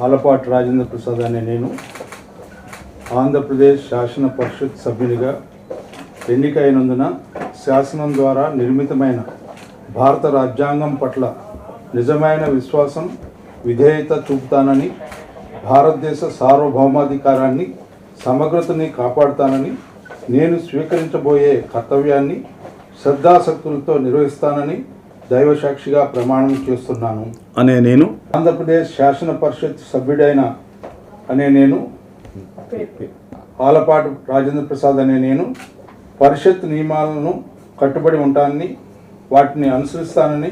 ఆలపాటి రాజేంద్ర ప్రసాద్ అనే నేను ఆంధ్రప్రదేశ్ శాసన పరిషత్ సభ్యునిగా ఎన్నికైనందున శాసనం ద్వారా నిర్మితమైన భారత రాజ్యాంగం పట్ల నిజమైన విశ్వాసం విధేయత చూపుతానని భారతదేశ సార్వభౌమాధికారాన్ని సమగ్రతని కాపాడుతానని నేను స్వీకరించబోయే కర్తవ్యాన్ని శ్రద్ధాశక్తులతో నిర్వహిస్తానని దైవసాక్షిగా ప్రమాణం చేస్తున్నాను. అనే నేను ఆంధ్రప్రదేశ్ శాసన పరిషత్ సభ్యుడైన అనే నేను ఆలపాటి రాజేంద్ర ప్రసాద్ అనే నేను పరిషత్ నియమాలను కట్టుబడి ఉంటానని వాటిని అనుసరిస్తానని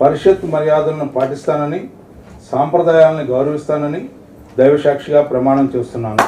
పరిషత్ మర్యాదలను పాటిస్తానని సాంప్రదాయాలను గౌరవిస్తానని దైవసాక్షిగా ప్రమాణం చేస్తున్నాను.